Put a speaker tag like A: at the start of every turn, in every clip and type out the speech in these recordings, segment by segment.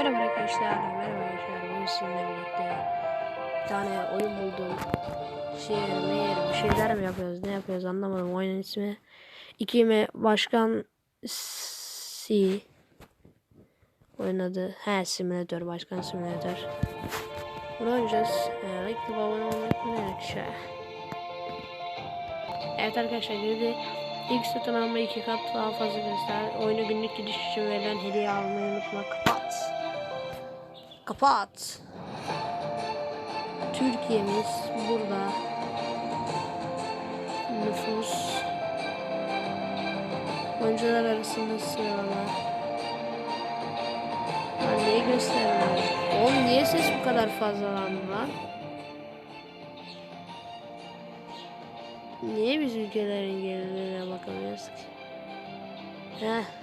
A: Merhaba arkadaşlar, merhaba arkadaşlar. Bugün sizinle birlikte bir tane oyun buldum. Şiir, meğer bir şeyler mi yapıyoruz, ne yapıyoruz anlamadım oyunun ismi. İki mi başkan si oyun adı he simülatör başkan simülatör. Bunu oynayacağız. Ee, like the abone olmayı unutmayın. Evet arkadaşlar girdi. İlk satın alma iki kat daha fazla göster. Oyunu günlük gidiş için verilen hediye almayı unutma. Kapat. Türkiye'miz burada. Nüfus. Oyuncular arasında sıralama. Ben neyi göstermiyorum? Oğlum niye ses bu kadar fazlalandı lan? Niye biz ülkelerin gerilerine bakamıyoruz ki? Heh.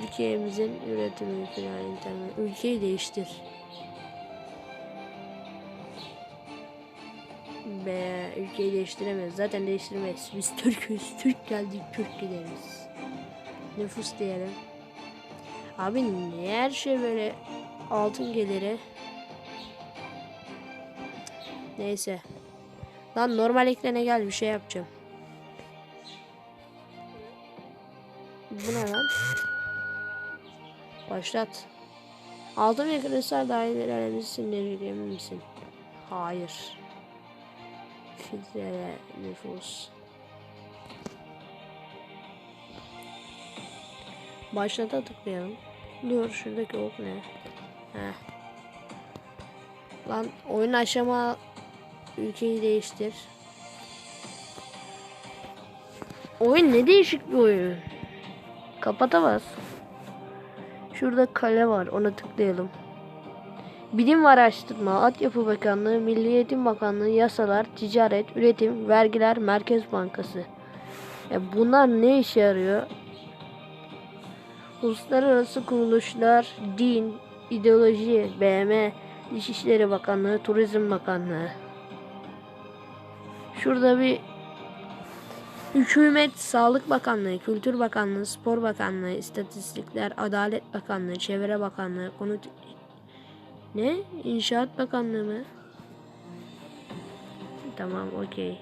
A: Türkiye'mizin üretim ülkeler internet. Ülkeyi değiştir. Be, ülkeyi değiştiremeyiz. Zaten değiştiremeyiz. Biz Türk'üz. Türk geldik, Türk gideriz. Nüfus diyelim. Abi niye her şey böyle altın geliri? Neyse. Lan normal ekrana gel bir şey yapacağım. Bu ne lan? Başlat. Altın ve kristal daireleri alemizsin emin misin? Hayır. Filtre nüfus. Başlata tıklayalım. Dur şuradaki ok ne? Heh. Lan oyun aşama ülkeyi değiştir. Oyun ne değişik bir oyun. Kapatamaz. Şurada kale var. Ona tıklayalım. Bilim ve Araştırma, Altyapı Bakanlığı, Milli Eğitim Bakanlığı, Yasalar, Ticaret, Üretim, Vergiler, Merkez Bankası. Ya bunlar ne işe yarıyor? Uluslararası kuruluşlar, din, ideoloji, BM, Dışişleri Bakanlığı, Turizm Bakanlığı. Şurada bir Hükümet, Sağlık Bakanlığı, Kültür Bakanlığı, Spor Bakanlığı, İstatistikler, Adalet Bakanlığı, Çevre Bakanlığı, Konut ne? İnşaat Bakanlığı mı? Tamam, okey.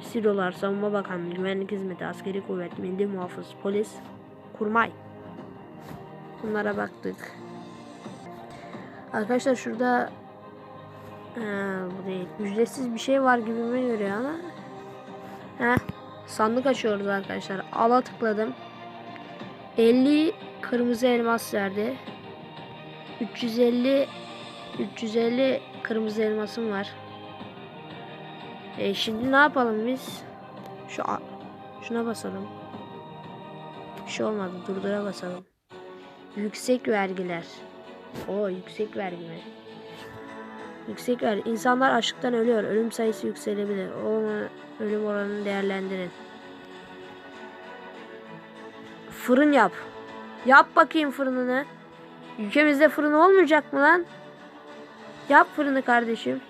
A: Silolar, Savunma Bakanlığı, Güvenlik Hizmeti, Askeri Kuvvet, Milli Muhafız, Polis, Kurmay. Bunlara baktık. Arkadaşlar şurada ha, bu değil. Ücretsiz bir şey var gibime göre ama. Heh. Sandık açıyoruz arkadaşlar. Ala tıkladım. 50 kırmızı elmas verdi. 350 350 kırmızı elmasım var. E şimdi ne yapalım biz? Şu şuna basalım. Bir şey olmadı. Durdura basalım. Yüksek vergiler. O yüksek vergiler. Yüksek ver. İnsanlar açlıktan ölüyor. Ölüm sayısı yükselebilir. O ölüm oranını değerlendirin. Fırın yap. Yap bakayım fırınını. Ülkemizde fırın olmayacak mı lan? Yap fırını kardeşim.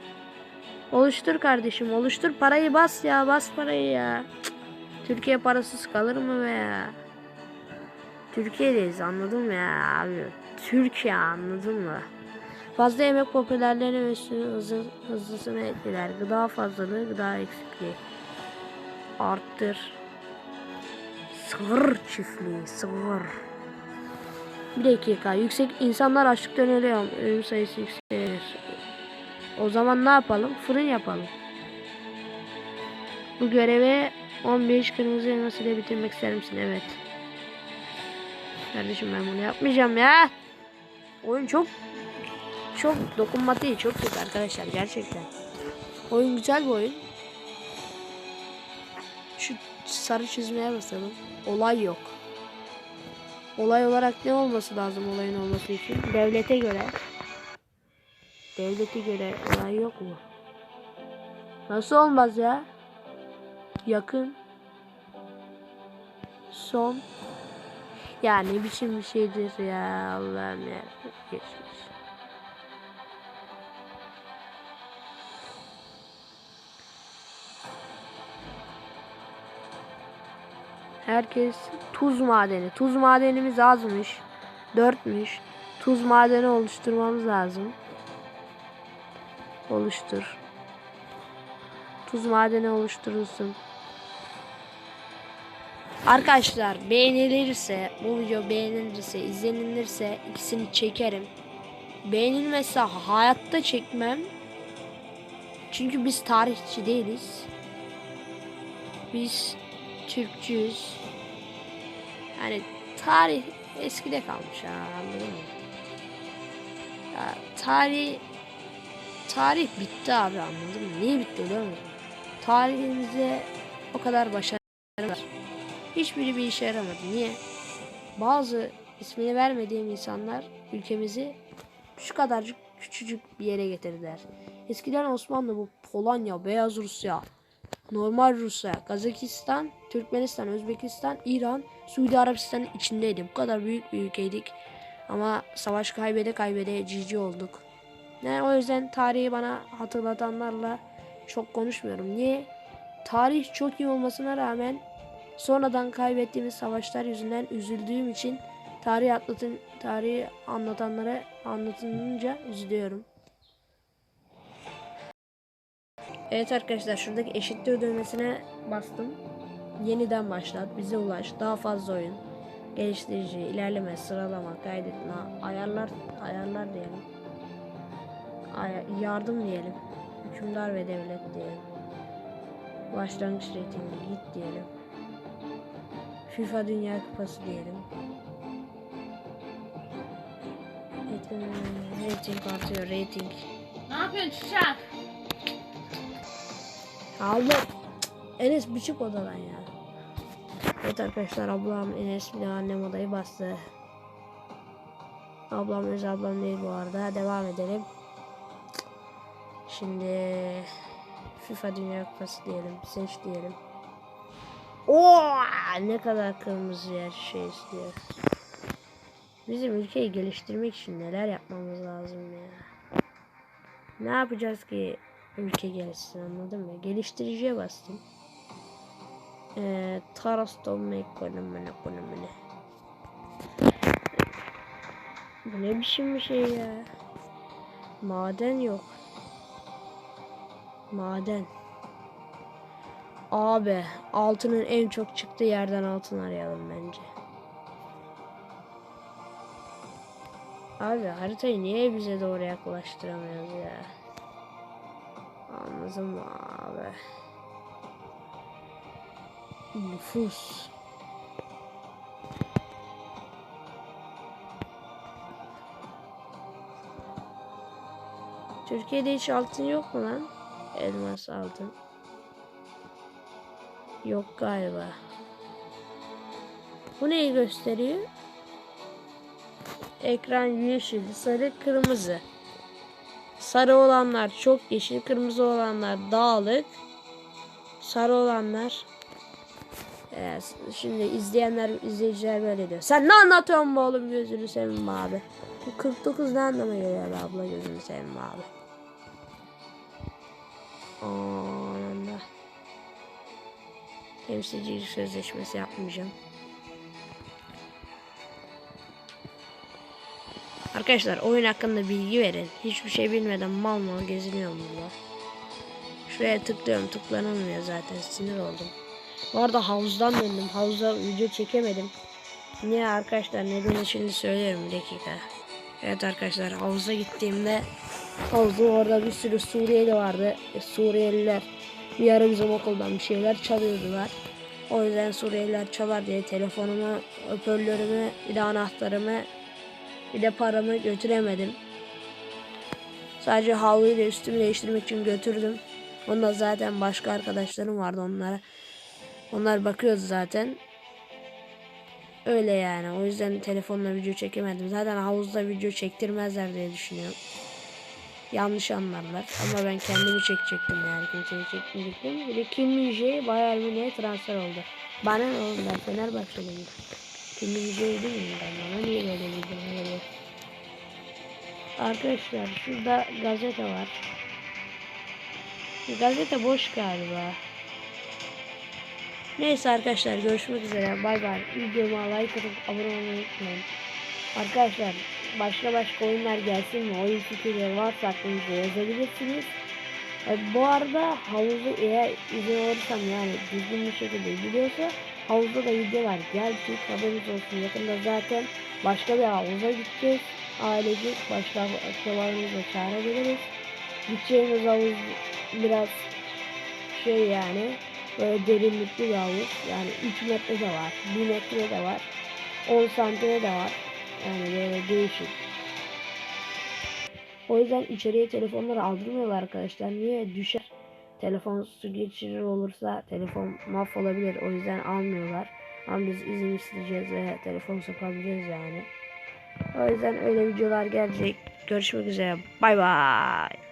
A: Oluştur kardeşim. Oluştur parayı bas ya. Bas parayı ya. Türkiye parasız kalır mı be ya? Türkiye'deyiz anladın mı ya abi? Türkiye anladın mı? Fazla yemek popülerliğini ve hızlı, hızlısını etkiler. Gıda fazlalığı, gıda eksikliği. Arttır. Sığır çiftliği, sığır. Bir dakika. Yüksek insanlar açlıktan ölüyor. Ölüm sayısı yükselir. O zaman ne yapalım? Fırın yapalım. Bu görevi 15 kırmızı elması ile bitirmek ister misin? Evet. Kardeşim ben bunu yapmayacağım ya. Oyun çok çok dokunmatik, çok kötü arkadaşlar gerçekten. Oyun güzel bir oyun. Şu sarı çizmeye basalım. Olay yok. Olay olarak ne olması lazım olayın olması için? Devlete göre. Devlete göre olay yok mu? Nasıl olmaz ya? Yakın. Son. Ya ne biçim bir şeydir ya Allah'ım ya. Geçmiş. Herkes tuz madeni. Tuz madenimiz azmış. Dörtmüş. Tuz madeni oluşturmamız lazım. Oluştur. Tuz madeni oluşturulsun. Arkadaşlar beğenilirse, bu video beğenilirse, izlenilirse ikisini çekerim. Beğenilmezse hayatta çekmem. Çünkü biz tarihçi değiliz. Biz Türkçüyüz. Yani tarih eskide kalmış ha anladın mı? Ya, tarih tarih bitti abi anladın mı? Niye bitti biliyor musun? Tarihimizde o kadar başarı var. Hiçbiri bir işe yaramadı. Niye? Bazı ismini vermediğim insanlar ülkemizi şu kadarcık küçücük bir yere getirdiler. Eskiden Osmanlı bu Polonya, Beyaz Rusya, normal Rusya, Kazakistan, Türkmenistan, Özbekistan, İran, Suudi Arabistan'ın içindeydi. Bu kadar büyük bir ülkeydik. Ama savaş kaybede kaybede cici olduk. Yani o yüzden tarihi bana hatırlatanlarla çok konuşmuyorum. Niye? Tarih çok iyi olmasına rağmen sonradan kaybettiğimiz savaşlar yüzünden üzüldüğüm için tarih atlatın tarihi anlatanlara anlatılınca üzülüyorum. Evet arkadaşlar şuradaki eşittir düğmesine bastım. Yeniden başlat, bize ulaş, daha fazla oyun, geliştirici, ilerleme, sıralama, kaydetme, ayarlar, ayarlar diyelim. Ay- yardım diyelim. Hükümdar ve devlet diyelim. Başlangıç reytingi git diyelim. FIFA Dünya Kupası diyelim. Rating, artıyor rating.
B: Ne yapıyorsun Çiçek?
A: Allah. Enes bir çık odadan ya. Evet arkadaşlar ablam Enes de annem odayı bastı. Ablam öz ablam değil bu arada. Devam edelim. Şimdi FIFA Dünya Kupası diyelim. Seç diyelim. Oo, ne kadar kırmızı yer şey istiyor. Bizim ülkeyi geliştirmek için neler yapmamız lazım ya. Ne yapacağız ki ülke gelişsin anladın mı? Geliştiriciye bastım. Ee, Taraston ekonomine ekonomine. Bu ne biçim bir şey ya? Maden yok. Maden. Abi altının en çok çıktığı yerden altın arayalım bence. Abi haritayı niye bize doğru yaklaştıramıyoruz ya? Anladın mı abi? Nüfus. Türkiye'de hiç altın yok mu lan? Elmas altın. Yok galiba. Bu neyi gösteriyor? Ekran yeşil, sarı, kırmızı. Sarı olanlar çok yeşil, kırmızı olanlar dağlık. Sarı olanlar Ee, şimdi izleyenler, izleyiciler böyle diyor. Sen ne anlatıyorsun bu oğlum gözünü seveyim abi. Bu 49 ne anlama geliyor abla gözünü seveyim abi. Anında. Temsilcilik sözleşmesi yapmayacağım. Arkadaşlar oyun hakkında bilgi verin. Hiçbir şey bilmeden mal mal geziniyorum burada. Şuraya tıklıyorum tıklanamıyor zaten sinir oldum. Bu arada havuzdan döndüm. Havuzda video çekemedim. Niye arkadaşlar nedeni şimdi söylüyorum bir dakika. Evet arkadaşlar havuza gittiğimde havuzda orada bir sürü Suriyeli vardı. E, Suriyeliler bir ara bizim okuldan bir şeyler çalıyordular. O yüzden Suriyeliler çalar diye telefonumu, hoparlörümü, bir de anahtarımı, bir de paramı götüremedim. Sadece havluyu da üstümü değiştirmek için götürdüm. Onda zaten başka arkadaşlarım vardı onlara. Onlar bakıyordu zaten. Öyle yani. O yüzden telefonla video çekemedim. Zaten havuzda video çektirmezler diye düşünüyorum. Yanlış anlarlar. Ama ben kendimi çekecektim yani. Kimseyi çekmeyecektim. Bir de Kim Min-jae Bayern Münih'e transfer oldu. Bana ne oldu ben Min-jae değil mi ben? Bana niye böyle durum geliyor? Arkadaşlar şurada gazete var. Gazete boş galiba. Neyse arkadaşlar görüşmek üzere. Bay bay. Videoma like atıp abone olmayı unutmayın. Arkadaşlar başka başka oyunlar gelsin mi? Oyun fikirleri varsa aklınızda yazabilirsiniz. E, bu arada havuzu eğer izin alırsam yani düzgün bir şekilde gidiyorsa havuzda da videolar gelecek haberiniz olsun. Yakında zaten başka bir havuza gideceğiz. Ailecek başka akrabalarımızla çağırabiliriz. Gideceğimiz havuz biraz şey yani böyle derinlikli bir havuz. Yani 3 metre de var, 1 metre de var, 10 santimetre de var. Yani böyle değişik. O yüzden içeriye telefonları aldırmıyorlar arkadaşlar. Niye? Düşer. Telefon su geçirir olursa telefon mahvolabilir. O yüzden almıyorlar. Ama biz izin isteyeceğiz ve telefon sokabileceğiz yani. O yüzden öyle videolar gelecek. Görüşmek üzere. Bay bay.